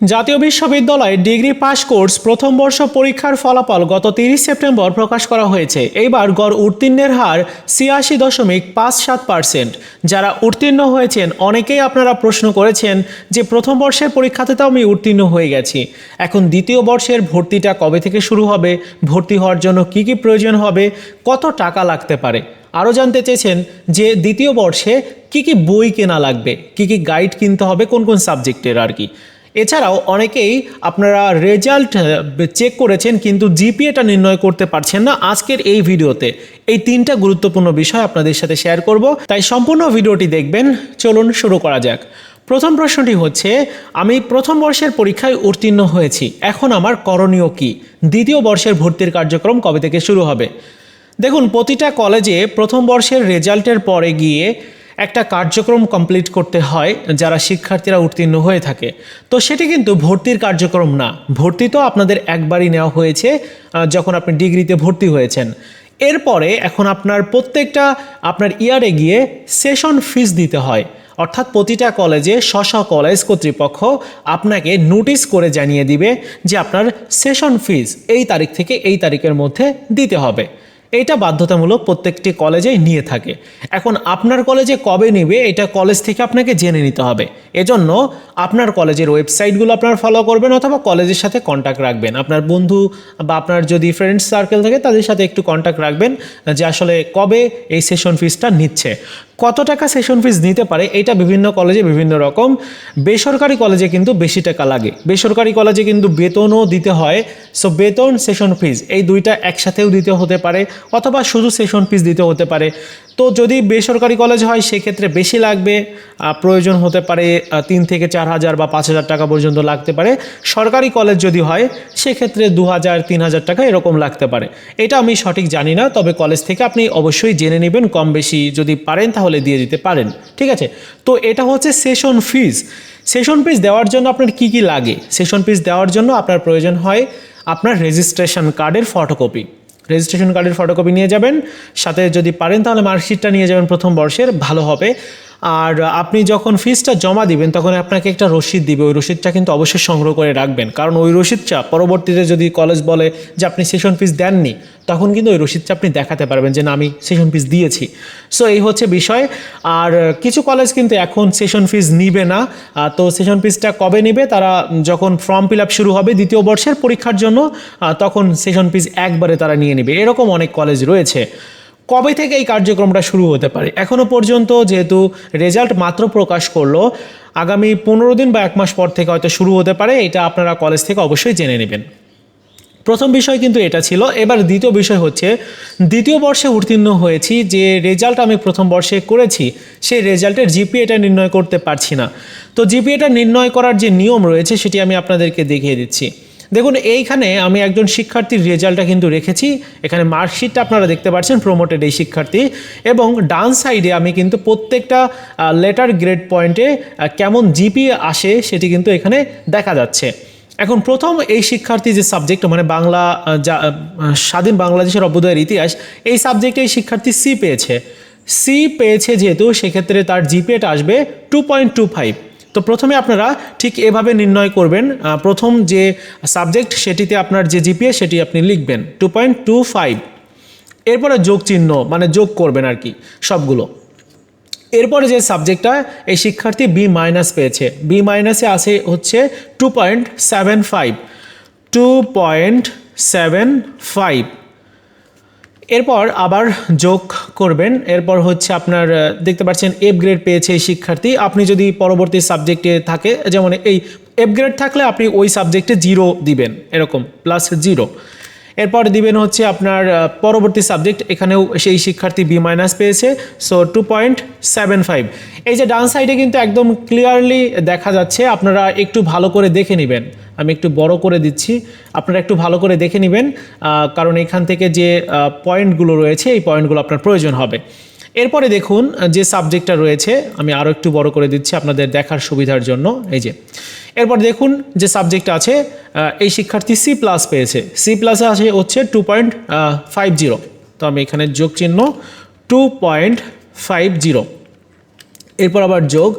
জাতীয় বিশ্ববিদ্যালয়ে degree pass course প্রথম বর্ষ পরীক্ষার ফলাফল গত তিরিশ সেপ্টেম্বর প্রকাশ করা হয়েছে। এইবার গড় উত্তীর্ণের হার ছিয়াশি দশমিক পাঁচ সাত পার্সেন্ট। যারা উত্তীর্ণ হয়েছেন, অনেকেই আপনারা প্রশ্ন করেছেন যে প্রথম বর্ষের পরীক্ষাতে তো আমি উত্তীর্ণ হয়ে গেছি। এখন দ্বিতীয় বর্ষের ভর্তিটা কবে থেকে শুরু হবে? ভর্তি হওয়ার জন্য কি কি প্রয়োজন হবে? কত টাকা লাগতে পারে? আরও জানতে চেয়েছেন যে দ্বিতীয় বর্ষে কি কি বই কেনা লাগবে? কি কি গাইড কিনতে হবে? কোন কোন সাবজেক্টের আর কি? এছাড়াও অনেকেই আপনারা রেজাল্ট চেক করেছেন কিন্তু জিপিএটা নির্ণয় করতে পারছেন না আজকের এই ভিডিওতে। এই তিনটা গুরুত্বপূর্ণ বিষয় আপনাদের সাথে শেয়ার করব। তাই সম্পূর্ণ ভিডিওটি দেখবেন। চলুন শুরু করা যাক। প্রথম প্রশ্নটি হচ্ছে, আমি প্রথম বর্ষের পরীক্ষায় উত্তীর্ণ হয়েছি, এখন আমার করণীয় কি? দ্বিতীয় বর্ষের ভর্তির কার্যক্রম কবে থেকে শুরু হবে? দেখুন, প্রতিটা কলেজে প্রথম বর্ষের রেজাল্টের পরে গিয়ে একটা কার্যক্রম কমপ্লিট করতে হয়, যারা শিক্ষার্থীরা উত্তীর্ণ হয়ে থাকে। তো সেটি কিন্তু ভর্তির কার্যক্রম না। ভর্তি তো আপনাদের একবারই নেওয়া হয়েছে যখন আপনি ডিগ্রিতে ভর্তি হয়েছেন। এরপরে এখন আপনার প্রত্যেকটা, আপনার ইয়ারে গিয়ে সেশন ফিস দিতে হয়। অর্থাৎ প্রতিটা কলেজে স্ব কলেজ কর্তৃপক্ষ আপনাকে নোটিশ করে জানিয়ে দিবে যে আপনার সেশন ফিস এই তারিখ থেকে এই তারিখের মধ্যে দিতে হবে। এইটা বাধ্যতামূলক প্রত্যেকটি কলেজেই নিয়ে থাকে। এখন আপনার কলেজে কবে নেবে এটা কলেজ থেকে আপনাকে জেনে নিতে হবে। এজন্য আপনার কলেজের ওয়েবসাইটগুলো আপনার ফলো করবেন অথবা কলেজের সাথে কন্ট্যাক্ট রাখবেন। আপনার বন্ধু বা আপনার যদি ফ্রেন্ডস সার্কেল থাকে, তাদের সাথে একটু কন্ট্যাক্ট রাখবেন যে আসলে কবে এই সেশন ফিসটা নিচ্ছে। কত টাকা সেশন ফিস নিতে পারে, এটা বিভিন্ন কলেজে বিভিন্ন রকম। বেসরকারি কলেজে কিন্তু বেশি টাকা লাগে। বেসরকারি কলেজে কিন্তু বেতনও দিতে হয়। সো বেতন সেশন ফিস এই দুইটা একসাথেও দিতে হতে পারে, অথবা শুধু সেশন ফিস দিতে হতে পারে। তো যদি বেসরকারি কলেজ হয়, সেক্ষেত্রে বেশি লাগবে প্রয়োজন হতে পারে তিন থেকে চার হাজার বা পাঁচ হাজার টাকা পর্যন্ত লাগতে পারে। সরকারি কলেজ যদি হয়, সেক্ষেত্রে দু হাজার, তিন হাজার টাকা এরকম লাগতে পারে। এটা আমি সঠিক জানি না, তবে কলেজ থেকে আপনি অবশ্যই জেনে নেবেন, কম বেশি যদি পারেন, তাহলে দিয়ে দিতে পারেন। ঠিক আছে? তো এটা হচ্ছে সেশন ফিজ সেশন ফিজ দেওয়ার জন্য আপনার কি কি লাগে? সেশন ফিজ দেওয়ার জন্য আপনার প্রয়োজন হয়, আপনার রেজিস্ট্রেশন কার্ডের ফটোকপি রেজিস্ট্রেশন কার্ডের ফটোকপি নিয়ে যাবেন। সাথে যদি পারেন তাহলে মার্কশিটটা নিয়ে যাবেন প্রথম বর্ষের, ভালো হবে। আর আপনি যখন ফিজটা জমা দিবেন, তখন আপনাকে একটা রসিদ দিবে। ওই রসিদটা কিন্তু অবশ্যই সংগ্রহ করে রাখবেন। কারণ ওই রসিদটা পরবর্তীতে যদি কলেজ বলে যে আপনি সেশন ফিস দেননি, তখন কিন্তু ওই রসিদটা আপনি দেখাতে পারবেন যে না, আমি সেশন ফিস দিয়েছি। সো এই হচ্ছে বিষয়। আর কিছু কলেজ কিন্তু এখন সেশন ফিস নিবে না। তো সেশন ফিসটা কবে নেবে? তারা যখন ফর্ম ফিল আপ শুরু হবে দ্বিতীয় বর্ষের পরীক্ষার জন্য তখন সেশন ফিস একবারে তারা নিয়ে নেবে। এরকম অনেক কলেজ রয়েছে। কবে থেকে এই কার্যক্রমটা শুরু হতে পারে? এখনও পর্যন্ত যেহেতু রেজাল্ট মাত্র প্রকাশ করল, আগামী পনেরো দিন বা এক মাস পর থেকে হয়তো শুরু হতে পারে, এটা আপনারা কলেজ থেকে অবশ্যই জেনে নেবেন। প্রথম বিষয় কিন্তু এটা ছিল। এবার দ্বিতীয় বিষয় হচ্ছে, দ্বিতীয় বর্ষে উত্তীর্ণ হয়েছি, যে রেজাল্ট আমি প্রথম বর্ষে করেছি, সেই রেজাল্টের জিপিএটা নির্ণয় করতে পারছি না। তো জিপিএটা নির্ণয় করার যে নিয়ম রয়েছে, সেটি আমি আপনাদেরকে দেখিয়ে দিচ্ছি। দেখুন, এইখানে আমি একজন শিক্ষার্থীর রেজাল্টটা কিন্তু রেখেছি। এখানে মার্কশিটটা আপনারা দেখতে পাচ্ছেন প্রমোটেড এই শিক্ষার্থী। এবং ডান সাইডে আমি কিন্তু প্রত্যেকটা লেটার গ্রেড পয়েন্টে কেমন জিপি আসে সেটি কিন্তু এখানে দেখা যাচ্ছে। এখন প্রথম এই শিক্ষার্থী যে সাবজেক্ট মানে বাংলা যা স্বাধীন বাংলাদেশের অভ্যুদয়ের ইতিহাস, এই সাবজেক্টে এই শিক্ষার্থী সি পেয়েছে। সি পেয়েছে যেহেতু, সেক্ষেত্রে তার জিপিএটা আসবে টু পয়েন্ট টু ফাইভ তো প্রথমে আপনারা ঠিক এভাবে নির্ণয় করবেন প্রথম যে সাবজেক্ট সেটিতে আপনার যে জিপিএ সেটি আপনি লিখবেন টু পয়েন্ট টু ফাইভ এরপরে যোগ চিহ্ন মানে যোগ করবেন আর কি, সবগুলো। এরপরে যে সাবজেক্টটা, এই শিক্ষার্থী বি মাইনাস পেয়েছে। বি মাইনাসে আসে হচ্ছে two point seven five two point seven five এরপর আবার যোগ করবেন। এরপর হচ্ছে আপনার দেখতে পাচ্ছেন এফ গ্রেড পেয়েছে এই শিক্ষার্থী। আপনি যদি পরবর্তী সাবজেক্টে থাকে, যেমন এই এফ গ্রেড থাকলে আপনি ওই সাবজেক্টে জিরো দিবেন, এরকম প্লাস জিরো এরপর দিবেন হচ্ছে আপনার পরবর্তী সাবজেক্ট এখানেও সেই শিক্ষার্থী বি মাইনাস পেয়েছে। So two point seven five এই যে ডান সাইডে কিন্তু একদম ক্লিয়ারলি দেখা যাচ্ছে, আপনারা একটু ভালো করে দেখে নেবেন। আমি একটু বড় করে দিচ্ছি, আপনারা একটু ভালো করে দেখে নেবেন কারণ এখান থেকে যে পয়েন্টগুলো রয়েছে, এই পয়েন্টগুলো আপনার প্রয়োজন হবে। এরপরে দেখুন যে সাবজেক্টটা রয়েছে, আমি আরও একটু বড় করে দিচ্ছি আপনাদের দেখার সুবিধার জন্য। এই যে, এরপর দেখুন যে সাবজেক্ট আছে এই শিক্ষার্থী সি প্লাস পেয়েছে। সি প্লাসে আছে হচ্ছে টু পয়েন্ট ফাইভ জিরো তো আমি এখানে যোগ চিহ্ন টু পয়েন্ট ফাইভ জিরো এরপর আবার যোগ।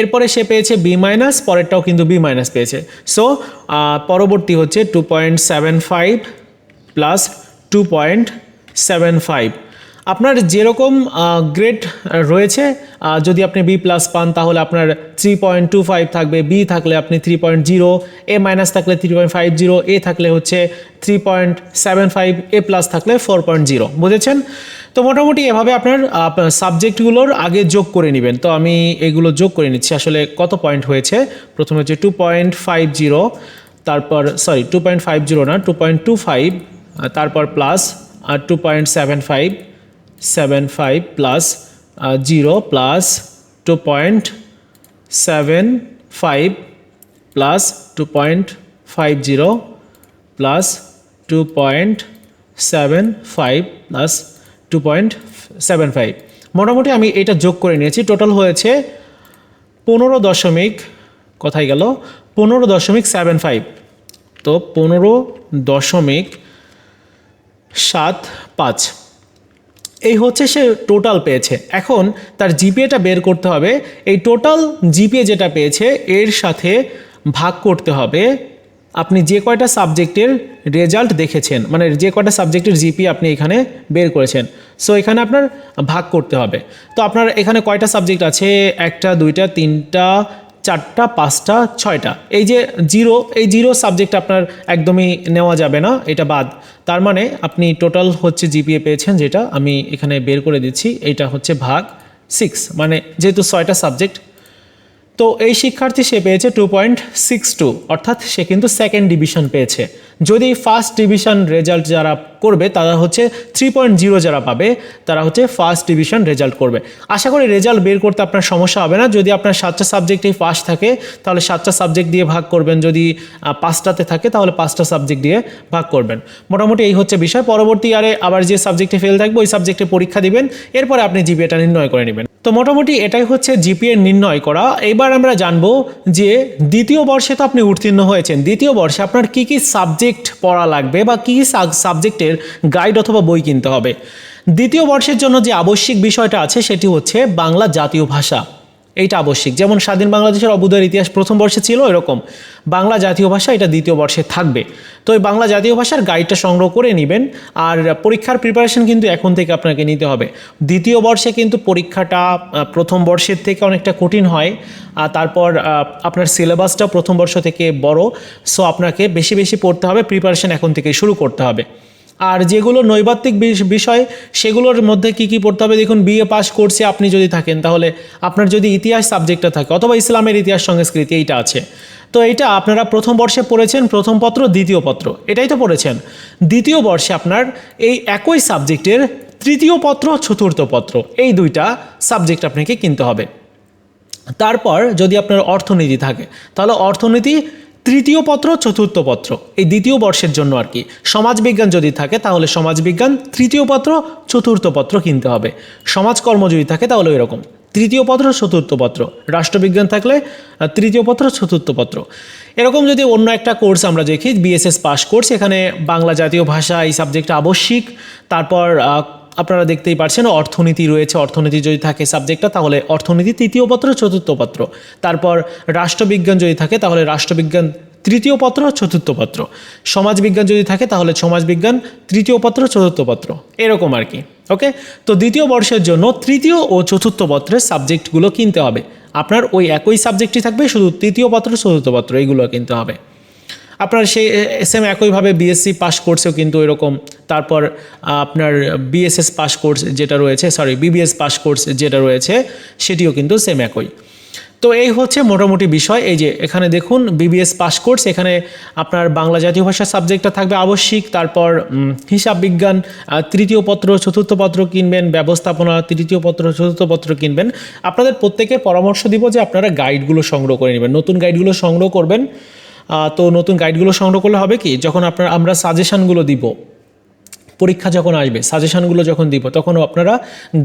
এরপরে সে পেয়েছে বি মাইনাস পরেরটাও কিন্তু বি মাইনাস পেয়েছে। সো পরবর্তী হচ্ছে two point seven five plus two point seven five আপনার যেরকম গ্রেড রয়েছে যদি আপনি বি প্লাস পান, তাহলে আপনার থ্রি পয়েন্ট টু ফাইভ থাকবে বি থাকলে আপনি three point zero A minus থাকলে three point five zero A থাকলে হচ্ছে three point seven five A plus থাকলে ফোর পয়েন্ট জিরো বুঝেছেন? তো মোটামুটি এভাবে আপনার সাবজেক্টগুলোর আগে যোগ করে নেবেন। তো আমি এগুলো যোগ করে নিচ্ছি। আসলে কত পয়েন্ট হয়েছে? প্রথমে হচ্ছে টু পয়েন্ট ফাইভ জিরো তারপর sorry two point five zero না টু পয়েন্ট টু ফাইভ তারপর plus two point seven five seven five plus zero plus two point seven five plus two point five zero plus two point seven five plus two point seven five মোটামুটি আমি এটা যোগ করে নিয়েছি। Total হয়েছে পনেরো দশমিক, কোথায় গেল? পনেরো দশমিক সেভেন ফাইভ তো পনেরো দশমিক সাত পাঁচ। এই হচ্ছে সে টোটাল পেয়েছে। এখন তার জিপিএটা বের করতে হবে। এই টোটাল জিপিএ যেটা পেয়েছে, এর সাথে ভাগ করতে হবে। আপনি যে কয়টা সাবজেক্টের রেজাল্ট দেখেছেন মানে যে কয়টা সাবজেক্টের জিপি আপনি এখানে বের করেছেন। সো এখানে আপনার ভাগ করতে হবে। তো আপনার এখানে কয়টা সাবজেক্ট আছে? একটা, দুইটা, তিনটা চারটা, পাঁচটা, ছয়টা। এই যে জিরো, এই জিরো সাবজেক্ট আপনার একদমই নেওয়া যাবে না, এটা বাদ। তার মানে আপনি টোটাল হচ্ছে জিপিএ পেয়েছেন যেটা আমি এখানে বের করে দিচ্ছি এটা হচ্ছে ভাগ সিক্স মানে যেহেতু ছয়টা সাবজেক্ট তো এই শিক্ষার্থী সে পেয়েছে টু পয়েন্ট সিক্স টু অর্থাৎ সে কিন্তু সেকেন্ড ডিভিশন পেয়েছে। যদি ফার্স্ট ডিভিশন রেজাল্ট যারা করবে, তারা হচ্ছে থ্রি পয়েন্ট জিরো যারা পাবে, তারা হচ্ছে ফার্স্ট ডিভিশন রেজাল্ট করবে। আশা করি রেজাল্ট বের করতে আপনার সমস্যা হবে না। যদি আপনার সাতটা সাবজেক্টেই ফার্স্ট থাকে, তাহলে সাতটা সাবজেক্ট দিয়ে ভাগ করবেন। যদি পাঁচটাতে থাকে, তাহলে পাঁচটা সাবজেক্ট দিয়ে ভাগ করবেন। মোটামুটি এই হচ্ছে বিষয়। পরবর্তী ইয়ারে আবার যে সাবজেক্টে ফেল থাকবে, ওই সাবজেক্টে পরীক্ষা দিবেন। এরপরে আপনি জিপিএটা নির্ণয় করে নেবেন। তো মোটামুটি এটাই হচ্ছে জিপিএ নির্ণয় করা। এবার আমরা জানব যে দ্বিতীয় বর্ষে তো আপনি উত্তীর্ণ হয়েছেন। দ্বিতীয় বর্ষে আপনার কি কি সাবজেক্ট পড়া লাগবে বা কী সাবজেক্টের গাইড অথবা বই কিনতে হবে। দ্বিতীয় বর্ষের জন্য যে আবশ্যিক বিষয়টা আছে সেটি হচ্ছে বাংলা জাতীয় ভাষা। এইটা আবশ্যিক। যেমন স্বাধীন বাংলাদেশের অবুদয়ের ইতিহাস প্রথম বর্ষে ছিল এরকম, বাংলা জাতীয় ভাষা এটা দ্বিতীয় বর্ষে থাকবে। তো এই বাংলা জাতীয় ভাষার গাইডটা সংগ্রহ করে নেবেন, আর পরীক্ষার প্রিপারেশন কিন্তু এখন থেকে আপনাকে নিতে হবে। দ্বিতীয় বর্ষে কিন্তু পরীক্ষাটা প্রথম বর্ষের থেকে অনেকটা কঠিন হয়, আর তারপর আপনার সিলেবাসটা প্রথম বর্ষ থেকে বড় সো আপনাকে বেশি বেশি পড়তে হবে প্রিপারেশন এখন থেকে শুরু করতে হবে। আর যেগুলো নৈবাত্তিক বিষ- বিষয়, সেগুলোর মধ্যে কি কি পড়তে হবে? দেখুন বিএ পাস করছে আপনি যদি থাকেন, তাহলে আপনার যদি ইতিহাস সাবজেক্টটা থাকে, অথবা ইসলামের ইতিহাস সংস্কৃতি, এইটা আছে। তো এইটা আপনারা প্রথম বর্ষে পড়েছেন, প্রথম পত্র, দ্বিতীয় পত্র, এটাই তো পড়েছেন। দ্বিতীয় বর্ষে আপনার এই একই সাবজেক্টের তৃতীয় পত্র, চতুর্থ পত্র, এই দুইটা সাবজেক্ট আপনাকে কিনতে হবে। তারপর যদি আপনার অর্থনীতি থাকে, তাহলে অর্থনীতি তৃতীয় পত্র, চতুর্থ পত্র, এই দ্বিতীয় বর্ষের জন্য আর কি। সমাজবিজ্ঞান যদি থাকে, তাহলে সমাজবিজ্ঞান, তৃতীয় পত্র, চতুর্থ পত্র কিনতে হবে। সমাজকর্ম যদি থাকে, তাহলে এরকম তৃতীয় পত্র, চতুর্থ পত্র। রাষ্ট্রবিজ্ঞান থাকলে তৃতীয় পত্র, চতুর্থ পত্র। এরকম যদি অন্য একটা কোর্স আমরা দেখি বিএসএস পাস কোর্স, এখানে বাংলা জাতীয় ভাষা এই সাবজেক্টটা আবশ্যিক। তারপর আপনারা দেখতেই পারছেন, অর্থনীতি রয়েছে। অর্থনীতি যদি থাকে সাবজেক্টটা তাহলে অর্থনীতি তৃতীয় পত্র, চতুর্থ পত্র। তারপর রাষ্ট্রবিজ্ঞান যদি থাকে, তাহলে রাষ্ট্রবিজ্ঞান তৃতীয় পত্র, চতুর্থ পত্র। সমাজবিজ্ঞান যদি থাকে, তাহলে সমাজবিজ্ঞান তৃতীয় পত্র, চতুর্থ পত্র। এরকম আর কি ওকে তো দ্বিতীয় বর্ষের জন্য তৃতীয় ও চতুর্থ পত্রের সাবজেক্টগুলো কিনতে হবে। আপনার ওই একই সাবজেক্টই থাকবে, শুধু তৃতীয় পত্র, চতুর্থ পত্র এইগুলো কিনতে হবে। আপনার সেই সেম একইভাবে বিএসসি পাস কোর্সেও কিন্তু এরকম। তারপর আপনার বিএসএস পাস কোর্স যেটা রয়েছে সরি বিবিএস পাস কোর্স যেটা রয়েছে, সেটিও কিন্তু সেম একই। তো এই হচ্ছে মোটামুটি বিষয়। এই যে, এখানে দেখুন বিবিএস পাস কোর্স এখানে আপনার বাংলা জাতীয় ভাষা সাবজেক্টটা থাকবে আবশ্যিক। তারপর হিসাব বিজ্ঞান তৃতীয় পত্র, চতুর্থ পত্র কিনবেন, ব্যবস্থাপনা, তৃতীয় পত্র, চতুর্থ পত্র কিনবেন। আপনাদের প্রত্যেকে পরামর্শ দিব যে আপনারা গাইডগুলো সংগ্রহ করে নেবেন। নতুন গাইডগুলো সংগ্রহ করবেন। তো নতুন গাইডগুলো সংগ্রহ করলে হবে কি, যখন আপনার আমরা সাজেশানগুলো দিব, পরীক্ষা যখন আসবে সাজেশানগুলো যখন দিব তখন আপনারা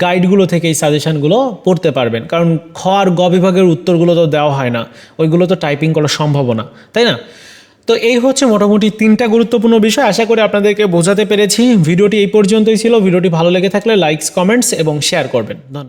গাইডগুলো থেকে এই সাজেশনগুলো পড়তে পারবেন। কারণ খ আর গ বিভাগের উত্তরগুলো তো দেওয়া হয় না, ওইগুলো তো টাইপিং করা সম্ভব না, তাই না? তো এই হচ্ছে মোটামুটি তিনটা গুরুত্বপূর্ণ বিষয়। আশা করি আপনাদেরকে বোঝাতে পেরেছি। ভিডিওটি এই পর্যন্তই ছিল। ভিডিওটি ভালো লেগে থাকলে লাইকস কমেন্টস এবং শেয়ার করবেন। ধন্যবাদ।